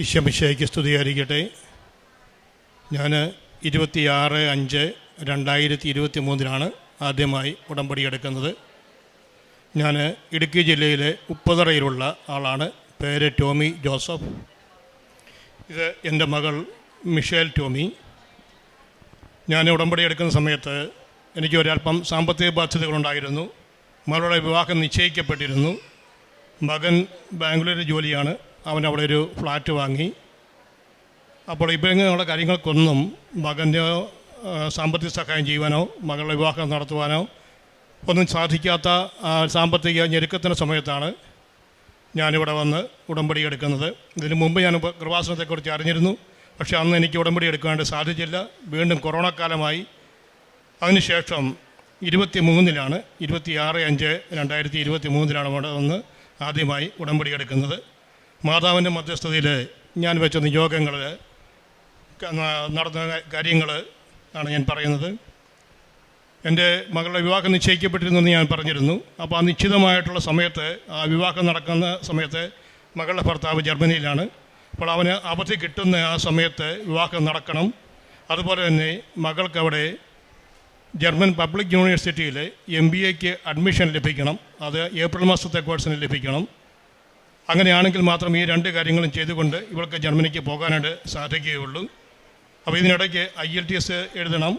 ഈശമിശയ്ക്ക് സ്തുതിയായിരിക്കട്ടെ ഞാൻ ഇരുപത്തിയാറ് അഞ്ച് രണ്ടായിരത്തി ഇരുപത്തി മൂന്നിലാണ് ആദ്യമായി ഉടമ്പടി എടുക്കുന്നത്. ഞാൻ ഇടുക്കി ജില്ലയിലെ ഉപ്പതറയിലുള്ള ആളാണ്. പേര് ടോമി ജോസഫ്. ഇത് എന്റെ മകൾ മിഷേൽ ടോമി. ഞാൻ ഉടമ്പടി എടുക്കുന്ന സമയത്ത് എനിക്ക് ഒരല്പം സാമ്പത്തിക ബാധ്യതകളുണ്ടായിരുന്നു. മകളുടെ വിവാഹം നിശ്ചയിക്കപ്പെട്ടിരുന്നു. മകൻ ബാംഗ്ലൂരിൽ ജോലിയാണ്. അവൻ അവിടെ ഒരു ഫ്ലാറ്റ് വാങ്ങി. അപ്പോൾ ഇങ്ങനെയുള്ള കാര്യങ്ങൾക്കൊന്നും മകന്റെ സാമ്പത്തിക സഹായം ചെയ്യുവാനോ മകളുടെ വിവാഹം നടത്തുവാനോ ഒന്നും സാധിക്കാത്ത സാമ്പത്തിക ഞെരുക്കത്തിന്റെ സമയത്താണ് ഞാനിവിടെ വന്ന് ഉടമ്പടി എടുക്കുന്നത്. ഇതിനു മുമ്പ് ഞാൻ കൃപാസനത്തെക്കുറിച്ച് അറിഞ്ഞിരുന്നു. പക്ഷേ അന്ന് എനിക്ക് ഉടമ്പടി എടുക്കാണ്ട് സാധിച്ചില്ല. വീണ്ടും കൊറോണ കാലമായി. അതിനുശേഷം ഇരുപത്തി മൂന്നിലാണ് ഇരുപത്തി ആറ് അഞ്ച് രണ്ടായിരത്തി ഇരുപത്തി മൂന്നിലാണ് ഇവിടെ വന്ന് ആദ്യമായി ഉടമ്പടി എടുക്കുന്നത്. മാതാവിന്റെ മധ്യസ്ഥതയിൽ ഞാൻ വെച്ച നിയോഗങ്ങൾ നടന്ന കാര്യങ്ങൾ ആണ് ഞാൻ പറയുന്നത്. എന്റെ മകളുടെ വിവാഹം നിശ്ചയിക്കപ്പെട്ടിരുന്നു എന്ന് ഞാൻ പറഞ്ഞിരുന്നു. അപ്പോൾ ആ നിശ്ചിതമായിട്ടുള്ള സമയത്ത് ആ വിവാഹം നടക്കുന്ന സമയത്ത് മകളുടെ ഭർത്താവ് ജർമ്മനിയിലാണ്. അപ്പോൾ അവന് അവധി കിട്ടുന്ന ആ സമയത്ത് വിവാഹം നടക്കണം. അതുപോലെ തന്നെ മകൾക്ക് അവിടെ ജർമ്മൻ പബ്ലിക് യൂണിവേഴ്സിറ്റിയിൽ എം ബി എക്ക് അഡ്മിഷൻ ലഭിക്കണം. അത് ഏപ്രിൽ മാസത്തെ കോഴ്സിന് ലഭിക്കണം. അങ്ങനെയാണെങ്കിൽ മാത്രം ഈ രണ്ട് കാര്യങ്ങളും ചെയ്തുകൊണ്ട് ഇവൾക്ക് ജർമ്മനിക്ക് പോകാനായിട്ട് സാധിക്കുകയുള്ളൂ. അപ്പോൾ ഇതിനിടയ്ക്ക് ഐ എൽ ടി എസ് എഴുതണം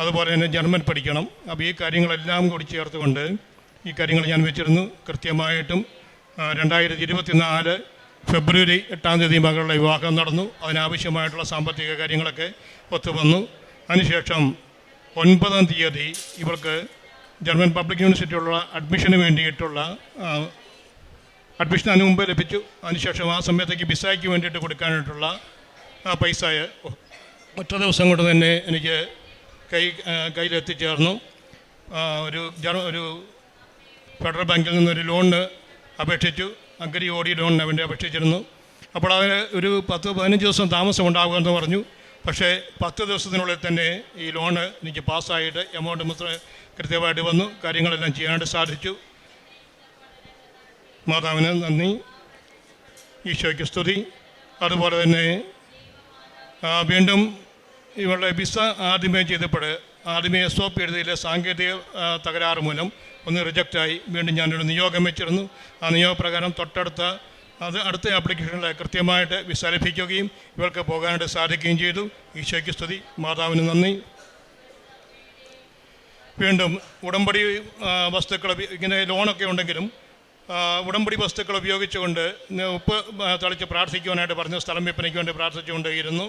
അതുപോലെ തന്നെ ജർമ്മൻ പഠിക്കണം. അപ്പോൾ ഈ കാര്യങ്ങളെല്ലാം കൂടി ചേർത്തുകൊണ്ട് ഈ കാര്യങ്ങൾ ഞാൻ വെച്ചിരുന്നു. കൃത്യമായിട്ടും രണ്ടായിരത്തി ഇരുപത്തി നാല് ഫെബ്രുവരി എട്ടാം തീയതി മകളുടെ വിവാഹം നടന്നു. അതിനാവശ്യമായിട്ടുള്ള സാമ്പത്തിക കാര്യങ്ങളൊക്കെ ഒത്തുവന്നു. അതിനുശേഷം ഒൻപതാം തീയതി ഇവർക്ക് ജർമ്മൻ പബ്ലിക് യൂണിവേഴ്സിറ്റിയിലുള്ള അഡ്മിഷന് വേണ്ടിയിട്ടുള്ള അഡ്മിഷൻ അതിന് മുമ്പേ ലഭിച്ചു. അതിനുശേഷം ആ സമയത്തേക്ക് വിസയ്ക്ക് വേണ്ടിയിട്ട് കൊടുക്കാനായിട്ടുള്ള ആ പൈസ ഒറ്റ ദിവസം കൊണ്ട് തന്നെ എനിക്ക് കൈ കയ്യിലെത്തിച്ചേർന്നു ഒരു ഒരു ഫെഡറൽ ബാങ്കിൽ നിന്നൊരു ലോണിന് അപേക്ഷിച്ചു. അഗ്രി ഓടി ലോണിന് വേണ്ടി അപേക്ഷിച്ചിരുന്നു. അപ്പോൾ അതിന് ഒരു പത്ത് പതിനഞ്ച് ദിവസം താമസം ഉണ്ടാകുമെന്ന് പറഞ്ഞു. പക്ഷേ പത്ത് ദിവസത്തിനുള്ളിൽ തന്നെ ഈ ലോണ് എനിക്ക് പാസ്സായിട്ട് എമൗണ്ട് മാത്രം കൃത്യമായിട്ട് വന്നു. കാര്യങ്ങളെല്ലാം ചെയ്യാനായിട്ട് സാധിച്ചു. മാതാവിന് നന്ദി. ഈശോയ്ക്ക് സ്തുതി. അതുപോലെ തന്നെ വീണ്ടും ഇവളുടെ വിസ ആദ്യമേ ചെയ്തപ്പോൾ ആദ്യമേ എസ് ഒ പി എഴുതിയിലെ സാങ്കേതിക തകരാറ് മൂലം ഒന്ന് റിജക്റ്റായി വീണ്ടും ഞാനൊരു നിയോഗം വെച്ചിരുന്നു. ആ നിയോഗപ്രകാരം തൊട്ടടുത്ത അത് അടുത്ത ആപ്ലിക്കേഷനിൽ കൃത്യമായിട്ട് വിസ ലഭിക്കുകയും ഇവർക്ക് പോകാനായിട്ട് സാധിക്കുകയും ചെയ്തു. ഈശോയ്ക്ക് സ്തുതി. മാതാവിന് നന്ദി. വീണ്ടും ഉടമ്പടി വസ്തുക്കൾ ഇങ്ങനെ ലോണൊക്കെ ഉണ്ടെങ്കിലും ഉടമ്പടി വസ്തുക്കൾ ഉപയോഗിച്ചുകൊണ്ട് ഉപ്പ് തളിച്ച് പ്രാർത്ഥിക്കുവാനായിട്ട് പറഞ്ഞ സ്ഥലം വിൽപ്പനയ്ക്ക് വേണ്ടി പ്രാർത്ഥിച്ചുകൊണ്ടേയിരുന്നു.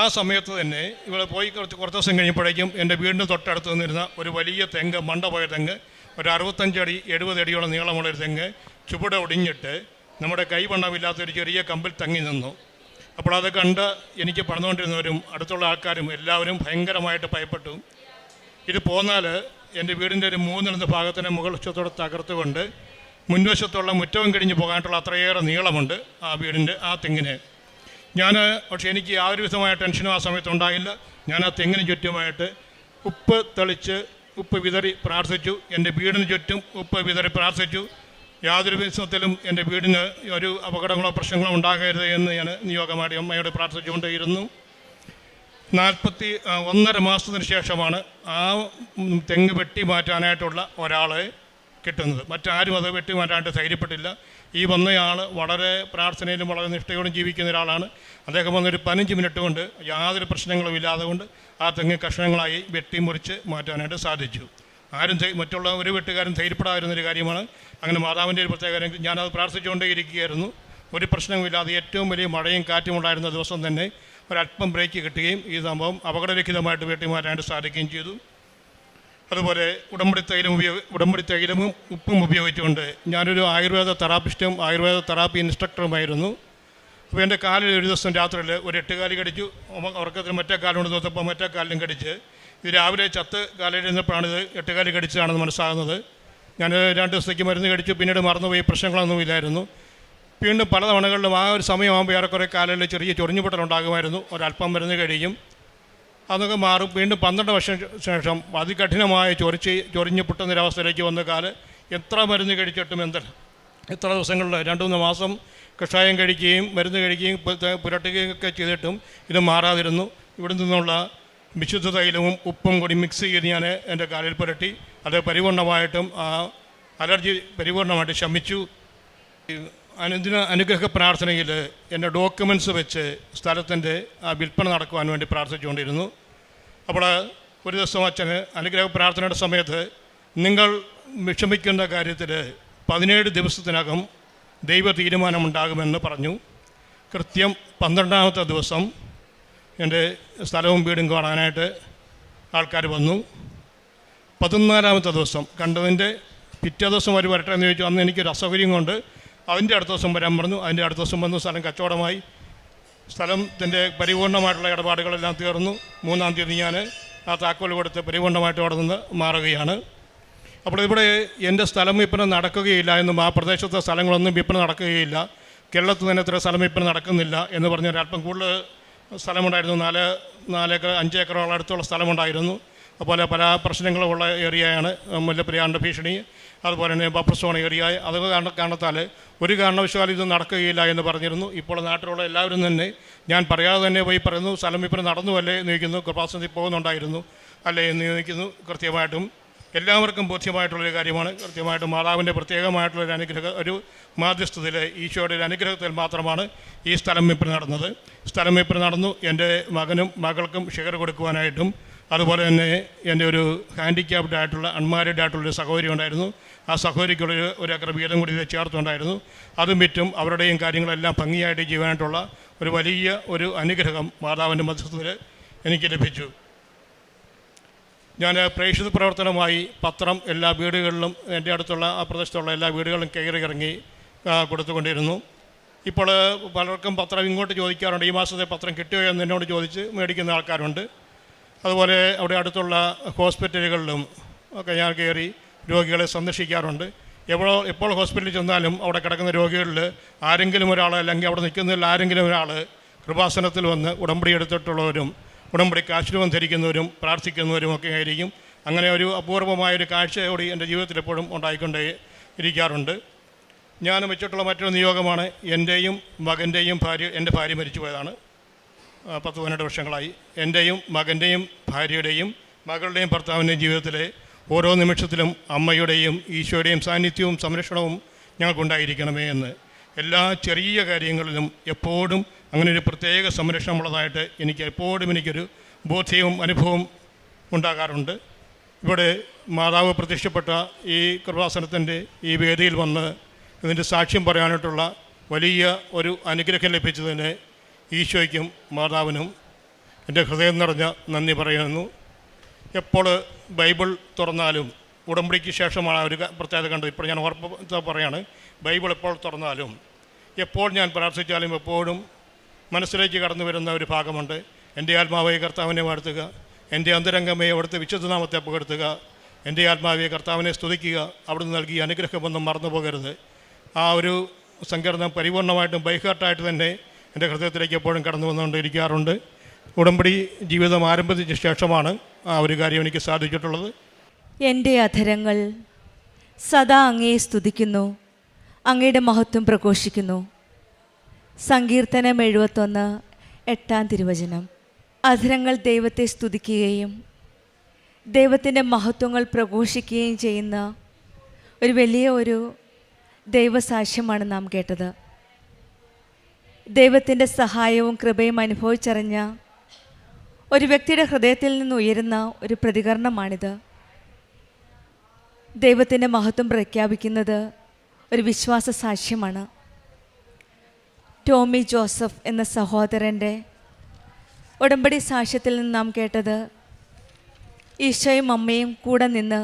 ആ സമയത്ത് തന്നെ ഇവിടെ പോയി കുറച്ച് കുറച്ച് ദിവസം കഴിഞ്ഞപ്പോഴേക്കും എന്റെ വീടിന് തൊട്ടടുത്ത് നിന്നിരുന്ന ഒരു വലിയ തെങ്ങ് മണ്ടപോയ തെങ്ങ് ഒരു അറുപത്തഞ്ചടി എഴുപത് അടിയോളം നീളമുള്ള ഒരു തെങ്ങ് ചുവട് ഒടിഞ്ഞിട്ട് നമ്മുടെ കൈവണ്ണമില്ലാത്ത ഒരു ചെറിയ കമ്പിൽ തങ്ങി നിന്നു. അപ്പോൾ അത് കണ്ട് എനിക്ക് പണിതുകൊണ്ടിരുന്നവരും അടുത്തുള്ള ആൾക്കാരും എല്ലാവരും ഭയങ്കരമായിട്ട് ഭയപ്പെട്ടു. ഇത് പോന്നാൽ എന്റെ വീടിന്റെ ഒരു മൂന്നിലൊന്ന് ഭാഗത്തിന്റെ മുകൾ ഉച്ചത്തോടെ തകർത്തുകൊണ്ട് മുൻവശത്തുള്ള മുറ്റവും കഴിഞ്ഞ് പോകാനായിട്ടുള്ള അത്രയേറെ നീളമുണ്ട് ആ വീടിന്റെ ആ തെങ്ങിന്. ഞാൻ പക്ഷേ എനിക്ക് ആ യാതൊരു വിധമായ ടെൻഷനും ആ സമയത്ത് ഉണ്ടായില്ല. ഞാൻ ആ തെങ്ങിന് ചുറ്റുമായിട്ട് ഉപ്പ് തെളിച്ച് ഉപ്പ് വിതറി പ്രാർത്ഥിച്ചു. എന്റെ വീടിന് ചുറ്റും ഉപ്പ് വിതറി പ്രാർത്ഥിച്ചു. യാതൊരു വിധത്തിലും എന്റെ വീടിന് ഒരു അപകടങ്ങളോ പ്രശ്നങ്ങളോ ഉണ്ടാകരുത് എന്ന് ഞാൻ നിയോഗമാടി അമ്മയോട് പ്രാർത്ഥിച്ചുകൊണ്ടേയിരുന്നു. നാൽപ്പത്തി ഒന്നര മാസത്തിന് ശേഷമാണ് ആ തെങ്ങ് വെട്ടി മാറ്റാനായിട്ടുള്ള ഒരാളെ കിട്ടുന്നത്. മറ്റാരും അത് വെട്ടി മാറ്റാനായിട്ട് ധൈര്യപ്പെട്ടില്ല. ഈ വന്നയാൾ വളരെ പ്രാർത്ഥനയിലും വളരെ നിഷ്ഠയോടും ജീവിക്കുന്ന ഒരാളാണ്. അദ്ദേഹം വന്നൊരു പതിനഞ്ച് മിനിറ്റ് കൊണ്ട് യാതൊരു പ്രശ്നങ്ങളും ഇല്ലാതെ കൊണ്ട് ആ തെങ്ങ് കഷ്ണങ്ങളായി വെട്ടി മുറിച്ച് മാറ്റാനായിട്ട് സാധിച്ചു. ആരും മറ്റുള്ള ഒരു വെട്ടുകാരും ധൈര്യപ്പെടാതിരുന്നൊരു കാര്യമാണ്. അങ്ങനെ മാതാവിന്റെ ഒരു പ്രത്യേക കാര്യം ഞാനത് പ്രാർത്ഥിച്ചുകൊണ്ടേ ഇരിക്കുകയായിരുന്നു. ഒരു പ്രശ്നവുമില്ലാതെ ഏറ്റവും വലിയ മഴയും കാറ്റും ഉണ്ടായിരുന്ന ദിവസം തന്നെ ഒരല്പം ബ്രേക്ക് കിട്ടുകയും ഈ സംഭവം അപകടരഹിതമായിട്ട് വെട്ടി മാറ്റാനായിട്ട് സാധിക്കുകയും ചെയ്തു. അതുപോലെ ഉടമ്പടി തൈലം ഉപയോഗ ഉടമ്പടി തൈലവും ഉപ്പും ഉപയോഗിച്ചുകൊണ്ട് ഞാനൊരു ആയുർവേദ തെറാപ്പിസ്റ്റും ആയുർവേദ തെറാപ്പി ഇൻസ്ട്രക്ടറുമായിരുന്നു. അപ്പോൾ എന്റെ കാലിൽ ഒരു ദിവസം രാത്രിയിൽ ഒരു എട്ടുകാലി കടിച്ചു. ഉറക്കത്തിൽ മറ്റേ കാലുകൊണ്ട് തോന്നപ്പോൾ മറ്റേ കാലിലും കടിച്ച്. ഇത് രാവിലെ ചത്ത് കാലിരുന്നപ്പോഴാണ് ഇത് എട്ടുകാലി കടിച്ചതാണെന്ന് മനസ്സിലാകുന്നത്. ഞാൻ രണ്ട് ദിവസത്തേക്ക് മരുന്ന് കടിച്ചു. പിന്നീട് മറന്നുപോയി. പ്രശ്നങ്ങളൊന്നും ഇല്ലായിരുന്നു. വീണ്ടും പല തവണകളിലും ആ ഒരു സമയമാകുമ്പോൾ ഏറെക്കുറെ കാലിൽ ചെറിയ ചൊറിഞ്ഞുപൊട്ടലുണ്ടാകുമായിരുന്നു. ഒരല്പം മരുന്ന് കഴിയും. അതൊക്കെ മാറും. വീണ്ടും പന്ത്രണ്ട് വർഷം ശേഷം അതികഠിനമായ ചൊറിച്ച് ചൊറിഞ്ഞ് പൊട്ടുന്നൊരവസ്ഥയിലേക്ക് വന്ന കാൽ എത്ര മരുന്ന് കഴിച്ചിട്ടും എന്ത് എത്ര ദിവസങ്ങളിൽ രണ്ട് മൂന്ന് മാസം കഷായം കഴിക്കുകയും മരുന്ന് കഴിക്കുകയും പുരട്ടുകയും ഒക്കെ ചെയ്തിട്ടും ഇത് മാറാതിരുന്നു. ഇവിടെ നിന്നുള്ള വിശുദ്ധ തൈലവും ഉപ്പും കൂടി മിക്സ് ചെയ്ത് ഞാൻ എന്റെ കാലിൽ പുരട്ടി. അത് പരിപൂർണമായിട്ടും ആ അലർജി പരിപൂർണമായിട്ട് ശമിച്ചു. അനുദിന അനുഗ്രഹ പ്രാർത്ഥനയിൽ എന്റെ ഡോക്യുമെന്റ്സ് വെച്ച് സ്ഥലത്തിന്റെ ആ വിൽപ്പന നടക്കുവാൻ വേണ്ടി പ്രാർത്ഥിച്ചുകൊണ്ടിരുന്നു. അപ്പോൾ ഒരു ദിവസം അച്ഛന് അനുഗ്രഹ പ്രാർത്ഥനയുടെ സമയത്ത് നിങ്ങൾ വിഷമിക്കുന്ന കാര്യത്തിൽ പതിനേഴ് ദിവസത്തിനകം ദൈവ തീരുമാനമുണ്ടാകുമെന്ന് പറഞ്ഞു. കൃത്യം പന്ത്രണ്ടാമത്തെ ദിവസം എന്റെ സ്ഥലവും വീടും കാണാനായിട്ട് ആൾക്കാർ വന്നു. പതിനാലാമത്തെ ദിവസം കണ്ടതിന്റെ പിറ്റേ ദിവസം അവർ വരട്ടെ എന്ന് ചോദിച്ചു. അന്ന് എനിക്കൊരു അസൗകര്യം കൊണ്ട് അതിന്റെ അടുത്ത ദിവസം വരാൻ പറഞ്ഞു. അതിന്റെ അടുത്ത ദിവസം വന്നു. സ്ഥലം കച്ചവടമായി. സ്ഥലത്തിന്റെ പരിപൂർണമായിട്ടുള്ള ഇടപാടുകളെല്ലാം തീർന്നു. മൂന്നാം തീയതി ഞാൻ ആ താക്കോൽ കൊടുത്ത് പരിപൂർണമായിട്ട് അവിടെ നിന്ന് മാറുകയാണ്. അപ്പോൾ ഇവിടെ എന്റെ സ്ഥലം വിൽപ്പന നടക്കുകയില്ല എന്നും ആ പ്രദേശത്തെ സ്ഥലങ്ങളൊന്നും വിൽപ്പന നടക്കുകയില്ല. കേരളത്തിൽ തന്നെ ഇത്ര സ്ഥലം വിൽപ്പന നടക്കുന്നില്ല എന്ന് പറഞ്ഞ ഒരല്പം കൂടുതൽ സ്ഥലമുണ്ടായിരുന്നു. നാല് നാലേക്കർ അഞ്ചേക്കറോളം അടുത്തുള്ള സ്ഥലമുണ്ടായിരുന്നു. അതുപോലെ പല പ്രശ്നങ്ങളുമുള്ള ഏരിയയാണ്. മുല്ലപ്പെരിയാറിന്റെ ഭീഷണി. അതുപോലെ തന്നെ ബഫർ സോൺ ഏരിയ അത് കാരണ കാരണത്താൽ ഒരു കാരണവശാലും ഇത് നടക്കുകയില്ല എന്ന് പറഞ്ഞിരുന്നു. ഇപ്പോൾ നാട്ടിലുള്ള എല്ലാവരും തന്നെ ഞാൻ പറയാതെ തന്നെ പോയി പറയുന്നു സ്ഥലം വിൽപ്പന നടന്നുവല്ലേ? എന്ന് ചോദിക്കുന്നു. കൃപാസനത്തിൽ പോകുന്നുണ്ടായിരുന്നു. അല്ലേ എന്ന് ചോദിക്കുന്നു. കൃത്യമായിട്ടും എല്ലാവർക്കും ബോധ്യമായിട്ടുള്ളൊരു കാര്യമാണ്. കൃത്യമായിട്ടും മാതാവിന്റെ പ്രത്യേകമായിട്ടുള്ളൊരു അനുഗ്രഹ ഒരു മാധ്യസ്ഥതയിൽ ഈശോയുടെ ഒരു അനുഗ്രഹത്തിൽ മാത്രമാണ് ഈ സ്ഥലം വിൽപ്പന നടന്നത്. സ്ഥലം വിൽപ്പന നടന്നു. എന്റെ മകനും മകൾക്കും ഷെയർ കൊടുക്കുവാനായിട്ടും അതുപോലെ തന്നെ എന്റെ ഒരു ഹാൻഡിക്യാപ്ഡ് ആയിട്ടുള്ള അൺമാരിഡ് ആയിട്ടുള്ളൊരു സഹോദരി ഉണ്ടായിരുന്നു. ആ സഹോദരിക്കുള്ളൊരു ഒരു ഏക്കർ വീതം കൂടി ചേർത്തുണ്ടായിരുന്നു. അതും വിറ്റും അവരുടെയും കാര്യങ്ങളെല്ലാം ഭംഗിയായിട്ട് ചെയ്യാനായിട്ടുള്ള ഒരു വലിയ ഒരു അനുഗ്രഹം മാതാവിന്റെ മധ്യസ്ഥത്തിൽ എനിക്ക് ലഭിച്ചു. ഞാൻ പ്രേക്ഷിത പ്രവർത്തനമായി പത്രം എല്ലാ വീടുകളിലും എന്റെ അടുത്തുള്ള ആ പ്രദേശത്തുള്ള എല്ലാ വീടുകളിലും കയറി ഇറങ്ങി കൊടുത്തുകൊണ്ടിരുന്നു. ഇപ്പോൾ പലർക്കും പത്രം ഇങ്ങോട്ട് ചോദിക്കാറുണ്ട് ഈ മാസത്തെ പത്രം കിട്ടിയോ എന്ന് എന്നോട് ചോദിച്ച് മേടിക്കുന്ന ആൾക്കാരുണ്ട്. അതുപോലെ അവിടെ അടുത്തുള്ള ഹോസ്പിറ്റലുകളിലും ഒക്കെ ഞാൻ കയറി രോഗികളെ സന്ദർശിക്കാറുണ്ട് എപ്പോഴോ എപ്പോൾ ഹോസ്പിറ്റലിൽ ചെന്നാലും അവിടെ കിടക്കുന്ന രോഗികളിൽ ആരെങ്കിലും ഒരാൾ അല്ലെങ്കിൽ അവിടെ നിൽക്കുന്നതിൽ ആരെങ്കിലും ഒരാൾ കൃപാസനത്തിൽ വന്ന് ഉടമ്പടി എടുത്തിട്ടുള്ളവരും ഉടമ്പടി കാശുരൂപം ധരിക്കുന്നവരും പ്രാർത്ഥിക്കുന്നവരും ഒക്കെ ആയിരിക്കും. അങ്ങനെ ഒരു അപൂർവമായൊരു കാഴ്ചയോടെ എന്റെ ജീവിതത്തിൽ എപ്പോഴും ഉണ്ടായിക്കൊണ്ടേ ഇരിക്കാറുണ്ട്. ഞാൻ വെച്ചിട്ടുള്ള മറ്റൊരു നിയോഗമാണ് എന്റെയും മകന്റെയും ഭാര്യ എന്റെ ഭാര്യ മരിച്ചു പോയതാണ് പത്ത് പതിനെട്ട് വർഷങ്ങളായി. എന്റെയും മകന്റെയും ഭാര്യയുടെയും മകളുടെയും ഭർത്താവിന്റെയും ജീവിതത്തിലെ ഓരോ നിമിഷത്തിലും അമ്മയുടെയും ഈശോയുടെയും സാന്നിധ്യവും സംരക്ഷണവും ഞങ്ങൾക്കുണ്ടായിരിക്കണമേ എന്ന്. എല്ലാ ചെറിയ കാര്യങ്ങളിലും എപ്പോഴും അങ്ങനെ ഒരു പ്രത്യേക സംരക്ഷണമുള്ളതായിട്ട് എനിക്ക് എപ്പോഴും എനിക്കൊരു ബോധ്യവും അനുഭവവും ഉണ്ടാകാറുണ്ട്. ഇവിടെ മാതാവ് പ്രത്യക്ഷപ്പെട്ട ഈ കൃപാസനത്തിന്റെ ഈ വേദിയിൽ വന്ന് ഇതിന്റെ സാക്ഷ്യം പറയാനായിട്ടുള്ള വലിയ ഒരു അനുഗ്രഹം ലഭിച്ചതിന് ഈശോയ്ക്കും മാതാവിനും എന്റെ ഹൃദയം നിറഞ്ഞ നന്ദി പറയുന്നു. എപ്പോൾ ബൈബിൾ തുറന്നാലും ഉടമ്പടിക്ക് ശേഷമാണ് ഒരു പ്രത്യേകത കണ്ടത്. ഇപ്പോൾ ഞാൻ ഉറപ്പ് പറയാണ്? ബൈബിൾ എപ്പോൾ തുറന്നാലും എപ്പോൾ ഞാൻ പ്രാർത്ഥിച്ചാലും എപ്പോഴും മനസ്സിലേക്ക് കടന്നു വരുന്ന ഒരു ഭാഗമുണ്ട്. എന്റെ ആത്മാവെ കർത്താവിനെ വാഴ്ത്തുക. എന്റെ അന്തരംഗമയെ അവിടുത്തെ വിശുദ്ധനാമത്തെ അപകടത്തുക എന്റെ ആത്മാവെ കർത്താവിനെ സ്തുതിക്കുക. അവിടുന്ന് നൽകിയ അനുഗ്രഹമൊന്നും മറന്നു പോകരുത് ആ ഒരു സങ്കീർണം പരിപൂർണമായിട്ടും ബൈഹാർട്ടായിട്ട് തന്നെ എന്റെ ഹൃദയത്തിലേക്ക് എപ്പോഴും കടന്നു വന്നുകൊണ്ടിരിക്കാറുണ്ട്. ഉടമ്പടി ജീവിതം ആരംഭിച്ച ശേഷമാണ് ആ ഒരു കാര്യം എനിക്ക് സാധിച്ചിട്ടുള്ളത്. എന്റെ അധരങ്ങൾ സദാ അങ്ങയെ സ്തുതിക്കുന്നു അങ്ങയുടെ മഹത്വം പ്രഘോഷിക്കുന്നു. സങ്കീർത്തനം എഴുപത്തൊന്ന് എട്ടാം തിരുവചനം. അധരങ്ങൾ ദൈവത്തെ സ്തുതിക്കുകയും ദൈവത്തിന്റെ മഹത്വങ്ങൾ പ്രഘോഷിക്കുകയും ചെയ്യുന്ന ഒരു വലിയ ഒരു ദൈവസാക്ഷ്യമാണ് നാം കേട്ടത്. ദൈവത്തിന്റെ സഹായവും കൃപയും അനുഭവിച്ചറിഞ്ഞ ഒരു വ്യക്തിയുടെ ഹൃദയത്തിൽ നിന്ന് ഉയരുന്ന ഒരു പ്രതികരണമാണിത്. ദൈവത്തിന്റെ മഹത്വം പ്രഖ്യാപിക്കുന്നത് ഒരു വിശ്വാസ സാക്ഷ്യമാണ്. ടോമി ജോസഫ് എന്ന സഹോദരന്റെ ഉടമ്പടി സാക്ഷ്യത്തിൽ നിന്ന് നാം കേട്ടത് ഈശോയും അമ്മയും കൂടെ നിന്ന്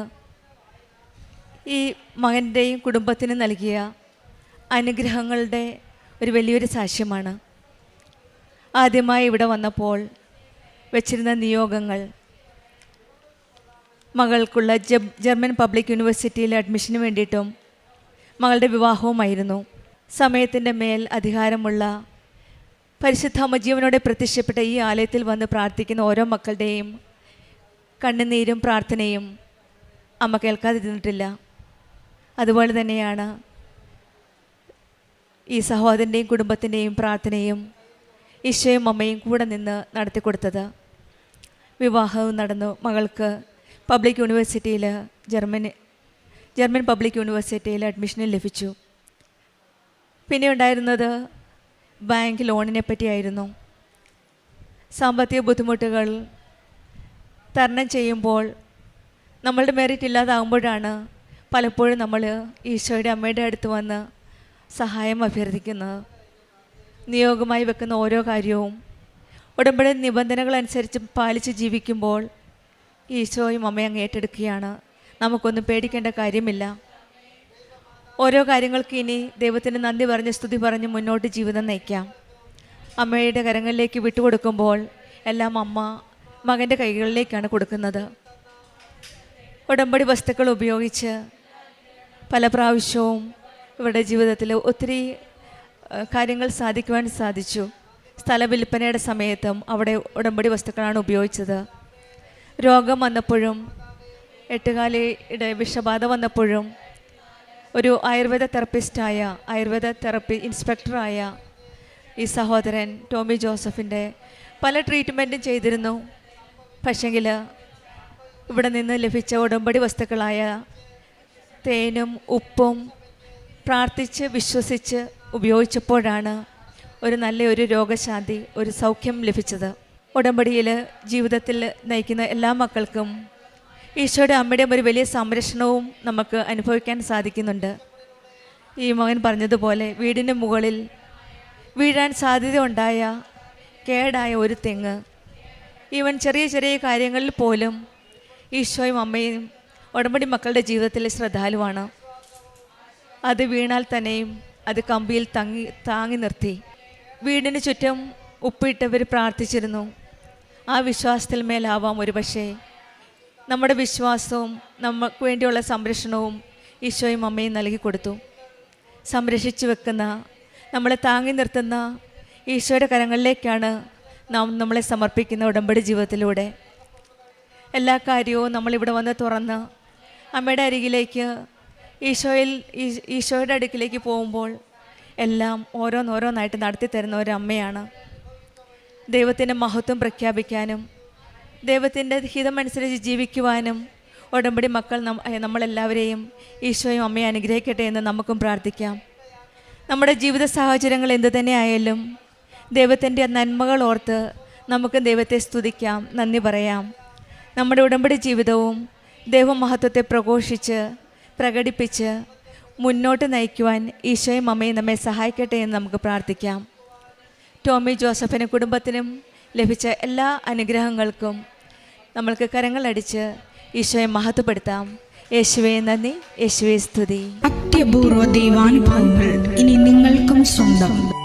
ഈ മകന്റെയും കുടുംബത്തിന് നൽകിയ അനുഗ്രഹങ്ങളുടെ ഒരു വലിയൊരു സാക്ഷ്യമാണ്. ആദ്യമായി ഇവിടെ വന്നപ്പോൾ വെച്ചിരുന്ന നിയോഗങ്ങൾ. മകൾക്കുള്ള ജർമ്മൻ പബ്ലിക് യൂണിവേഴ്സിറ്റിയിൽ അഡ്മിഷന് വേണ്ടിയിട്ടും മകളുടെ വിവാഹവുമായിരുന്നു. സമയത്തിന്റെ മേൽ അധികാരമുള്ള പരിശുദ്ധ അമ്മജീവനോടെ പ്രത്യക്ഷപ്പെട്ട ഈ ആലയത്തിൽ വന്ന് പ്രാർത്ഥിക്കുന്ന ഓരോ മക്കളുടെയും കണ്ണുനീരും പ്രാർത്ഥനയും അമ്മ കേൾക്കാതിരുന്നിട്ടില്ല. അതുപോലെ തന്നെയാണ് ഈ സഹോദരന്റെയും കുടുംബത്തിന്റെയും പ്രാർത്ഥനയും ഈശോയും അമ്മയും കൂടെ നിന്ന് നടത്തി നടത്തിക്കൊടുത്തത് വിവാഹവും നടന്നു. മകൾക്ക് പബ്ലിക് യൂണിവേഴ്സിറ്റിയിൽ ജർമ്മനി ജർമ്മൻ പബ്ലിക് യൂണിവേഴ്സിറ്റിയിൽ അഡ്മിഷനും ലഭിച്ചു. പിന്നെ ഉണ്ടായിരുന്നത് ബാങ്ക് ലോണിനെ പറ്റിയായിരുന്നു. സാമ്പത്തിക ബുദ്ധിമുട്ടുകൾ തരണം ചെയ്യുമ്പോൾ നമ്മളുടെ മെറിറ്റ് ഇല്ലാതാകുമ്പോഴാണ് പലപ്പോഴും നമ്മൾ ഈശോയുടെ അമ്മയുടെ അടുത്ത് വന്ന് സഹായം അഭ്യർത്ഥിക്കുന്നത് നിയോഗമായി വെക്കുന്ന ഓരോ കാര്യവും ഉടമ്പടി നിബന്ധനകൾ അനുസരിച്ച് പാലിച്ച് ജീവിക്കുമ്പോൾ ഈശോയും അമ്മയും അങ്ങ് ഏറ്റെടുക്കുകയാണ്. നമുക്കൊന്നും പേടിക്കേണ്ട കാര്യമില്ല. ഓരോ കാര്യങ്ങൾക്ക് ഇനി ദൈവത്തിന് നന്ദി പറഞ്ഞ് സ്തുതി പറഞ്ഞ് മുന്നോട്ട് ജീവിതം നയിക്കാം. അമ്മയുടെ കരങ്ങളിലേക്ക് വിട്ടുകൊടുക്കുമ്പോൾ എല്ലാം അമ്മ മകന്റെ കൈകളിലേക്കാണ് കൊടുക്കുന്നത്. ഉടമ്പടി വസ്തുക്കൾ ഉപയോഗിച്ച് പല പ്രാവശ്യവും ഇവരുടെ ജീവിതത്തിൽ ഒത്തിരി കാര്യങ്ങൾ സാധിക്കുവാൻ സാധിച്ചു. സ്ഥല വിൽപ്പനയുടെ സമയത്തും അവിടെ ഉടമ്പടി വസ്തുക്കളാണ് ഉപയോഗിച്ചത്. രോഗം വന്നപ്പോഴും എട്ടുകാലിയുടെ വിഷബാധ വന്നപ്പോഴും ഒരു ആയുർവേദ തെറപ്പിസ്റ്റായ ആയുർവേദ തെറപ്പി ഇൻസ്പെക്ടറായ ഈ സഹോദരൻ ടോമി ജോസഫിന്റെ പല ട്രീറ്റ്മെന്റും ചെയ്തിരുന്നു. പക്ഷെങ്കിൽ ഇവിടെ നിന്ന് ലഭിച്ച ഉടമ്പടി വസ്തുക്കളായ തേനും ഉപ്പും പ്രാർത്ഥിച്ച് വിശ്വസിച്ച് ഉപയോഗിച്ചപ്പോഴാണ് ഒരു നല്ല ഒരു രോഗശാന്തി ഒരു സൗഖ്യം ലഭിച്ചത്. ഉടമ്പടിയിൽ ജീവിതത്തിൽ നയിക്കുന്ന എല്ലാ മക്കൾക്കും ഈശോയുടെ അമ്മയുടെയും ഒരു വലിയ സംരക്ഷണവും നമുക്ക് അനുഭവിക്കാൻ സാധിക്കുന്നുണ്ട്. ഈ മകൻ പറഞ്ഞതുപോലെ വീടിന് മുകളിൽ വീഴാൻ സാധ്യത ഉണ്ടായ കേടായ ഒരു തെങ്ങ്. ഈവൻ ചെറിയ ചെറിയ കാര്യങ്ങളിൽ പോലും ഈശോയും അമ്മയും ഉടമ്പടി മക്കളുടെ ജീവിതത്തിൽ ശ്രദ്ധാലുവാണ്. അത് വീണാൽ തന്നെയും അത് കമ്പിയിൽ തങ്ങി താങ്ങി നിർത്തി. വീടിന് ചുറ്റും ഉപ്പിട്ടവർ പ്രാർത്ഥിച്ചിരുന്നു. ആ വിശ്വാസത്തിൽ മേലാവാം ഒരുപക്ഷേ. നമ്മുടെ വിശ്വാസവും നമുക്ക് വേണ്ടിയുള്ള സംരക്ഷണവും ഈശോയും അമ്മയും നൽകി കൊടുത്തു. സംരക്ഷിച്ചു വെക്കുന്ന നമ്മളെ താങ്ങി നിർത്തുന്ന ഈശോയുടെ കരങ്ങളിലേക്കാണ് നാം നമ്മളെ സമർപ്പിക്കുന്ന ഉടമ്പടി ജീവിതത്തിലൂടെ. എല്ലാ കാര്യവും നമ്മളിവിടെ വന്ന് തുറന്ന് അമ്മയുടെ അരികിലേക്ക് ഈശോയിൽ ഈശോയുടെ അടുക്കിലേക്ക് പോകുമ്പോൾ എല്ലാം ഓരോന്നോരോന്നായിട്ട് നടത്തി തരുന്ന ഒരു അമ്മയാണ്. ദൈവത്തിന്റെ മഹത്വം പ്രഖ്യാപിക്കാനും ദൈവത്തിന്റെ ഹിതമനുസരിച്ച് ജീവിക്കുവാനും ഉടമ്പടി മക്കൾ നമ്മളെല്ലാവരെയും ഈശോയും അമ്മയെ അനുഗ്രഹിക്കട്ടെ എന്ന് നമുക്കും പ്രാർത്ഥിക്കാം. നമ്മുടെ ജീവിത സാഹചര്യങ്ങൾ എന്തു തന്നെ ആയാലും ദൈവത്തിന്റെ നന്മകൾ ഓർത്ത് നമുക്ക് ദൈവത്തെ സ്തുതിക്കാം നന്ദി പറയാം. നമ്മുടെ ഉടമ്പടി ജീവിതവും ദൈവമഹത്വത്തെ പ്രഘോഷിച്ച് പ്രകടിപ്പിച്ച് മുന്നോട്ട് നയിക്കുവാൻ ഈശോയും അമ്മയും നമ്മെ സഹായിക്കട്ടെ എന്ന് നമുക്ക് പ്രാർത്ഥിക്കാം. ടോമി ജോസഫിന് കുടുംബത്തിനും ലഭിച്ച എല്ലാ അനുഗ്രഹങ്ങൾക്കും നമ്മൾക്ക് കരങ്ങളടിച്ച് ഈശോയെ മഹത്വപ്പെടുത്താം. യേശുവേ നന്ദി. യേശുവേ സ്തുതി. അത്യപൂർവ ദൈവാനുഭവങ്ങൾ ഇനി നിങ്ങൾക്കും സ്വന്തം.